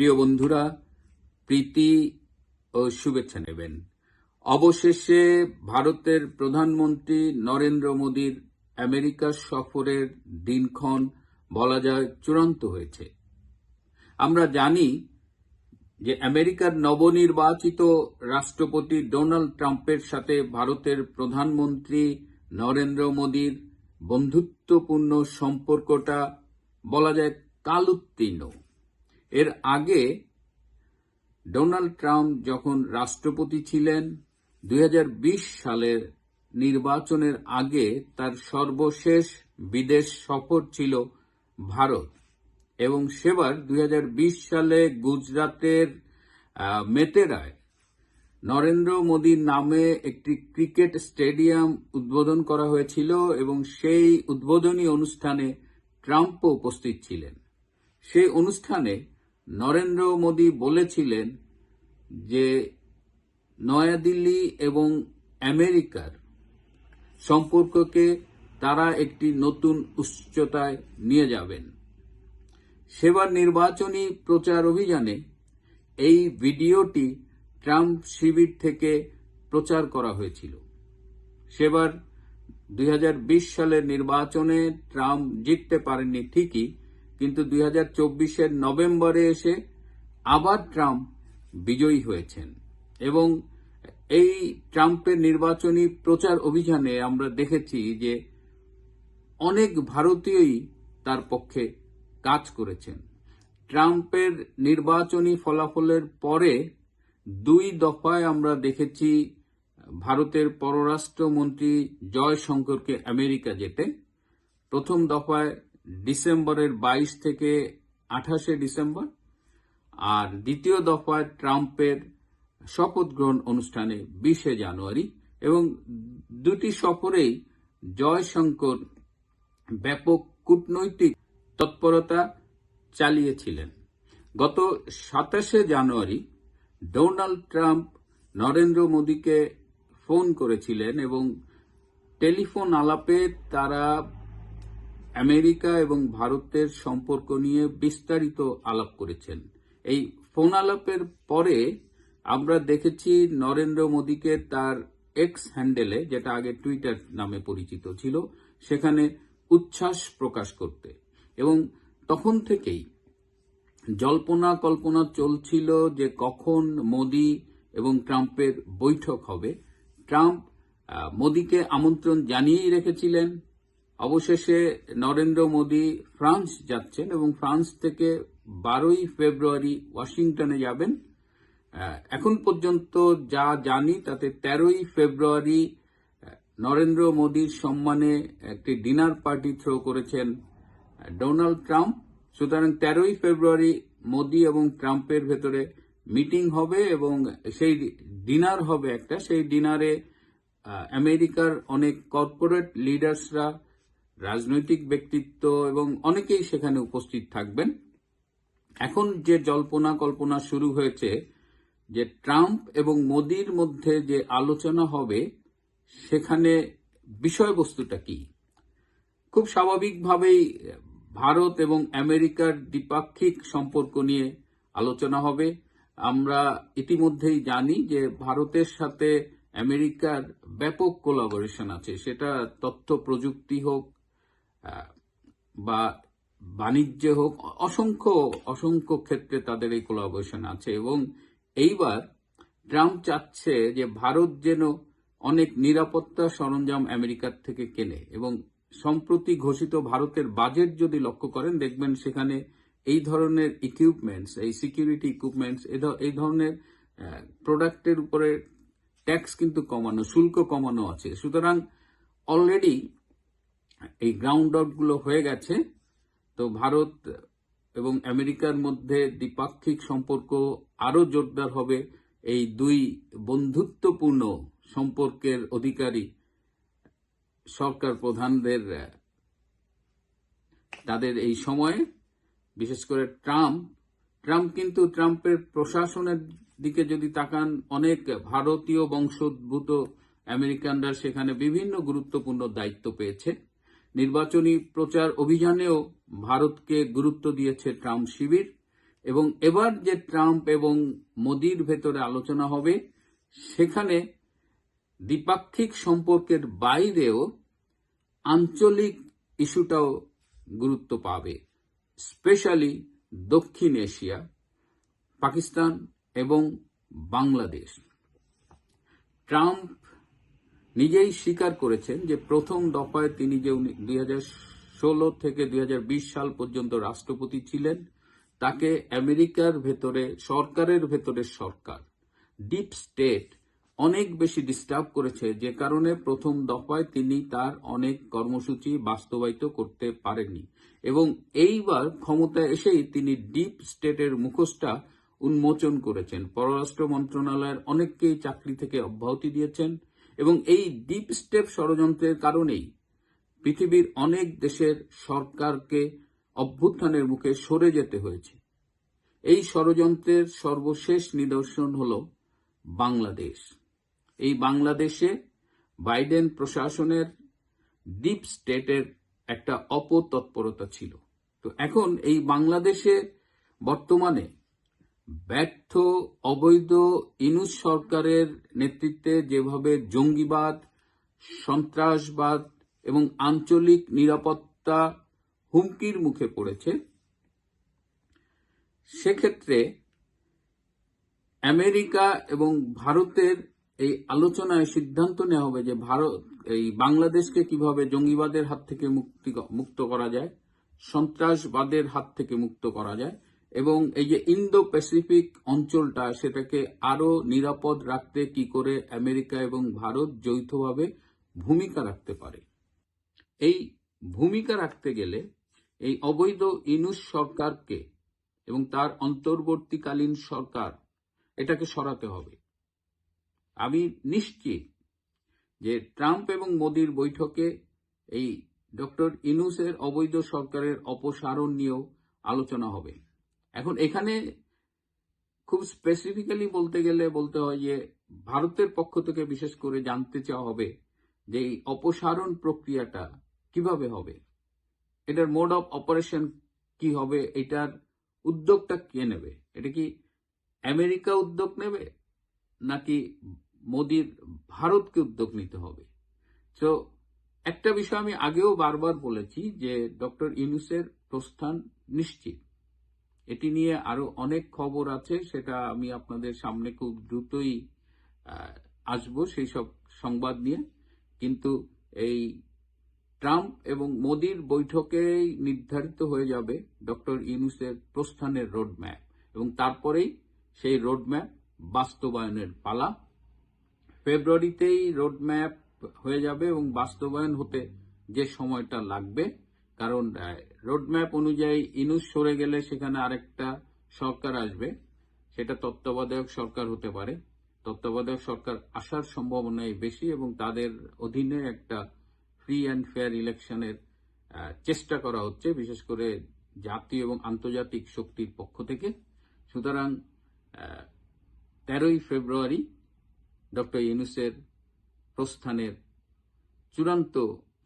প্রিয় বন্ধুরা, প্রীতি ও শুভেচ্ছা নেবেন। অবশেষে ভারতের প্রধানমন্ত্রী নরেন্দ্র মোদীর আমেরিকা সফরের দিনক্ষণ বলা যায় চূড়ান্ত হয়েছে। আমরা জানি যে আমেরিকার নবনির্বাচিত রাষ্ট্রপতি ডোনাল্ড ট্রাম্পের সাথে ভারতের প্রধানমন্ত্রী নরেন্দ্র মোদীর বন্ধুত্বপূর্ণ সম্পর্কটা বলা যায় কালুত্তীর্ণ। এর আগে ডোনাল্ড ট্রাম্প যখন রাষ্ট্রপতি ছিলেন, দুই হাজার বিশ সালের নির্বাচনের আগে তার সর্বশেষ বিদেশ সফর ছিল ভারত। এবং সেবার দুই হাজার বিশ সালে গুজরাতের মেতেরায় নরেন্দ্র মোদীর নামে একটি ক্রিকেট স্টেডিয়াম উদ্বোধন করা হয়েছিল এবং সেই উদ্বোধনী অনুষ্ঠানে ট্রাম্পও উপস্থিত ছিলেন। সেই অনুষ্ঠানে নরেন্দ্র মোদী বলেছিলেন যে নয়াদিল্লি এবং আমেরিকার সম্পর্ককে তারা একটি নতুন উচ্চতায় নিয়ে যাবেন। সেবার নির্বাচনী প্রচার অভিযানে এই ভিডিওটি ট্রাম্প শিবির থেকে প্রচার করা হয়েছিল। সেবার দুই হাজার বিশ সালের নির্বাচনে ট্রাম্প জিততে পারেননি ঠিকই কিন্তু দুই হাজার চব্বিশের নভেম্বরে এসে আবার ট্রাম্প বিজয়ী হয়েছেন। এবং এই ট্রাম্পের নির্বাচনী প্রচার অভিযানে আমরা দেখেছি যে অনেক ভারতীয়ই তার পক্ষে কাজ করেছেন। ট্রাম্পের নির্বাচনী ফলাফলের পরে দুই দফায় আমরা দেখেছি ভারতের পররাষ্ট্রমন্ত্রী জয়শঙ্করকে আমেরিকা যেতে। প্রথম দফায় ডিসেম্বরের বাইশ থেকে আঠাশে ডিসেম্বর আর দ্বিতীয় দফায় ট্রাম্পের শপথ গ্রহণ অনুষ্ঠানে বিশে জানুয়ারি এবং দুটি সফরেই জয়শঙ্কর ব্যাপক কূটনৈতিক তৎপরতা চালিয়েছিলেন। গত সাতাশে জানুয়ারি ডোনাল্ড ট্রাম্প নরেন্দ্র মোদীকে ফোন করেছিলেন এবং টেলিফোন আলাপে তারা আমেরিকা এবং ভারতের সম্পর্ক নিয়ে বিস্তারিত আলাপ করেছেন। এই ফোন আলাপের পরে আমরা দেখেছি নরেন্দ্র মোদীকে তার এক্স হ্যান্ডেলে, যেটা আগে টুইটার নামে পরিচিত ছিল, সেখানে উচ্ছ্বাস প্রকাশ করতে। এবং তখন থেকেই জল্পনা কল্পনা চলছিল যে কখন মোদি এবং ট্রাম্পের বৈঠক হবে। ট্রাম্প মোদিকে আমন্ত্রণ জানিয়েই রেখেছিলেন। অবশেষে নরেন্দ্র মোদী ফ্রান্স যাচ্ছেন এবং ফ্রান্স থেকে বারোই ফেব্রুয়ারি ওয়াশিংটনে যাবেন। এখন পর্যন্ত যা জানি, তাতে তেরোই ফেব্রুয়ারি নরেন্দ্র মোদীর সম্মানে একটি ডিনার পার্টি থ্রো করেছেন ডোনাল্ড ট্রাম্প। সুতরাং তেরোই ফেব্রুয়ারি মোদি এবং ট্রাম্পের ভেতরে মিটিং হবে এবং সেই ডিনার হবে একটা। সেই ডিনারে আমেরিকার অনেক কর্পোরেট লিডার্সরা রাজনৈতিক ব্যক্তিত্ব এবং অনেকেই সেখানে উপস্থিত থাকবেন। এখন যে জল্পনা কল্পনা শুরু হয়েছে যে ট্রাম্প এবং মোদির মধ্যে যে আলোচনা হবে, সেখানে বিষয়বস্তুটা কি? খুব স্বাভাবিকভাবেই ভারত এবং আমেরিকার দ্বিপাক্ষিক সম্পর্ক নিয়ে আলোচনা হবে। আমরা ইতিমধ্যেই জানি যে ভারতের সাথে আমেরিকার ব্যাপক কোলাবোরেশন আছে। সেটা তথ্য প্রযুক্তি হোক বা বাণিজ্য হোক, অসংখ্য অসংখ্য ক্ষেত্রে তাদের এই কোলাবোরেশন আছে এবং এইবার ট্রাম্প চাচ্ছে যে ভারত যেন অনেক নিরাপত্তা সরঞ্জাম আমেরিকার থেকে কেনে এবং সম্প্রতি ঘোষিত ভারতের বাজেট যদি লক্ষ্য করেন, দেখবেন সেখানে এই ধরনের ইকুইপমেন্টস এই সিকিউরিটি ইকুইপমেন্টস এই ধরনের প্রোডাক্টের উপরে ট্যাক্স কিন্তু কমানো, শুল্ক কমানো আছে। সুতরাং অলরেডি এই গ্রাউন্ডগুলো হয়ে গেছে। তো ভারত এবং আমেরিকার মধ্যে দ্বিপাক্ষিক সম্পর্ক আরও জোরদার হবে। এই দুই বন্ধুত্বপূর্ণ সম্পর্কের অধিকারী সরকার প্রধানদের, তাদের এই সময়ে, বিশেষ করে ট্রাম্প। ট্রাম্প কিন্তু ট্রাম্পের প্রশাসনের দিকে যদি তাকান, অনেক ভারতীয় বংশোদ্ভূত আমেরিকানরা সেখানে বিভিন্ন গুরুত্বপূর্ণ দায়িত্ব পেয়েছে। নির্বাচনী প্রচার অভিযানেও ভারতকে গুরুত্ব দিয়েছে ট্রাম্প শিবির, এবং এবার যে ট্রাম্প এবং মোদির ভেতরে আলোচনা হবে, সেখানে দ্বিপাক্ষিক সম্পর্কের বাইরেও আঞ্চলিক ইস্যুটাও গুরুত্ব পাবে, স্পেশালি দক্ষিণ এশিয়া, পাকিস্তান এবং বাংলাদেশ। ট্রাম্প নিজেই স্বীকার করেছেন যে প্রথম দফায় তিনি যে দুই ষোলো থেকে দুই হাজার বিশ সাল পর্যন্ত রাষ্ট্রপতি ছিলেন, তাকে আমেরিকার ভেতরে, সরকারের ভেতরে সরকার, ডিপ স্টেট, অনেক বেশি ডিস্টার্ব করেছে, যে কারণে প্রথম দফায় তিনি তার অনেক কর্মসূচি বাস্তবায়িত করতে পারেননি। এবং এইবার ক্ষমতায় এসেই তিনি ডিপ স্টেটের মুখোশটা উন্মোচন করেছেন। পররাষ্ট্র মন্ত্রণালয়ের অনেককেই চাকরি থেকে অব্যাহতি দিয়েছেন। এবং এই ডিপ স্টেপ ষড়যন্ত্রের কারণেই পৃথিবীর অনেক দেশের সরকারকে অভ্যুত্থানের মুখে সরে যেতে হয়েছে। এই ষড়যন্ত্রের সর্বশেষ নিদর্শন হল বাংলাদেশ। এই বাংলাদেশে বাইডেন প্রশাসনের ডিপ স্টেটের একটা অপতৎপরতা ছিল। তো এখন এই বাংলাদেশে বর্তমানে ব্যর্থ অবৈধ ইনুস সরকারের নেতৃত্বে যেভাবে জঙ্গিবাদ, সন্ত্রাসবাদ এবং আঞ্চলিক নিরাপত্তা হুমকির মুখে পড়েছে, সেক্ষেত্রে আমেরিকা এবং ভারতের এই আলোচনায় সিদ্ধান্ত নেওয়া হবে যে ভারত এই বাংলাদেশকে কীভাবে জঙ্গিবাদের হাত থেকে মুক্তি মুক্ত করা যায়, সন্ত্রাসবাদের হাত থেকে মুক্ত করা যায়। এবং এই যে ইন্দো প্যাসিফিক অঞ্চলটা, সেটাকে আরও নিরাপদ রাখতে কি করে আমেরিকা এবং ভারত যৌথভাবে ভূমিকা রাখতে পারে? এই ভূমিকা রাখতে গেলে এই অবৈধ ইনুস সরকারকে এবং তার অন্তর্বর্তীকালীন সরকার এটাকে সরাতে হবে। আমি নিশ্চিত যে ট্রাম্প এবং মোদির বৈঠকে এই ডক্টর ইনুসের অবৈধ সরকারের অপসারণ নিয়েও আলোচনা হবে। এখন এখানে খুব স্পেসিফিক্যালি বলতে গেলে বলতে হয় যে ভারতের পক্ষ থেকে বিশেষ করে জানতে চাওয়া হবে যে এই অপসারণ প্রক্রিয়াটা কীভাবে হবে? এটার মোড অফ অপারেশন কি হবে? এটার উদ্যোগটা কে নেবে? এটা কি আমেরিকা উদ্যোগ নেবে? নাকি মোদির ভারতকে উদ্যোগ নিতে হবে? তো একটা বিষয় আমি আগেও বারবার বলেছি যে ডক্টর ইউনুসের প্রস্থান নিশ্চিত। এটি নিয়ে আরও অনেক খবর আছে, সেটা আমি আপনাদের সামনে খুব দ্রুতই আসব সেই সব সংবাদ নিয়ে। কিন্তু এই ট্রাম্প এবং মোদির বৈঠকেই নির্ধারিত হয়ে যাবে ডক্টর ইউনুসের প্রস্থানের রোডম্যাপ এবং তারপরেই সেই রোডম্যাপ বাস্তবায়নের পালা। ফেব্রুয়ারিতেই রোডম্যাপ হয়ে যাবে এবং বাস্তবায়ন হতে যে সময়টা লাগবে কারণ রোডম্যাপ অনুযায়ী ইনুস সরে গেলে সেখানে আরেকটা সরকার আসবে। সেটা তত্ত্বাবধায়ক সরকার হতে পারে। তত্ত্বাবধায়ক সরকার আসার সম্ভাবনাই বেশি এবং তাদের অধীনে একটা ফ্রি অ্যান্ড ফেয়ার ইলেকশনের চেষ্টা করা হচ্ছে, বিশেষ করে জাতীয় এবং আন্তর্জাতিক শক্তির পক্ষ থেকে। সুতরাং তেরোই ফেব্রুয়ারি ডক্টর ইউনুসের প্রস্থানের চূড়ান্ত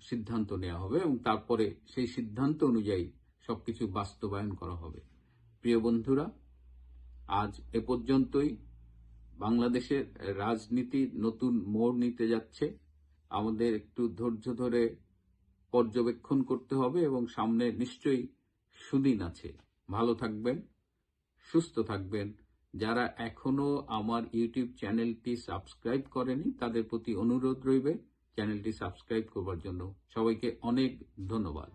সিদ্ধান্ত নেওয়া হবে এবং তারপরে সেই সিদ্ধান্ত অনুযায়ী সবকিছু বাস্তবায়ন করা হবে। প্রিয় বন্ধুরা, আজ এ পর্যন্তই। বাংলাদেশের রাজনীতি নতুন মোড় নিতে যাচ্ছে। আমাদের একটু ধৈর্য ধরে পর্যবেক্ষণ করতে হবে এবং সামনে নিশ্চয়ই সুদিন আছে। ভালো থাকবেন, সুস্থ থাকবেন। যারা এখনও আমার ইউটিউব চ্যানেলটি সাবস্ক্রাইব করেনি, তাদের প্রতি অনুরোধ রইবে। চ্যানেলটি সাবস্ক্রাইব করবার জন্য সবাইকে অনেক ধন্যবাদ।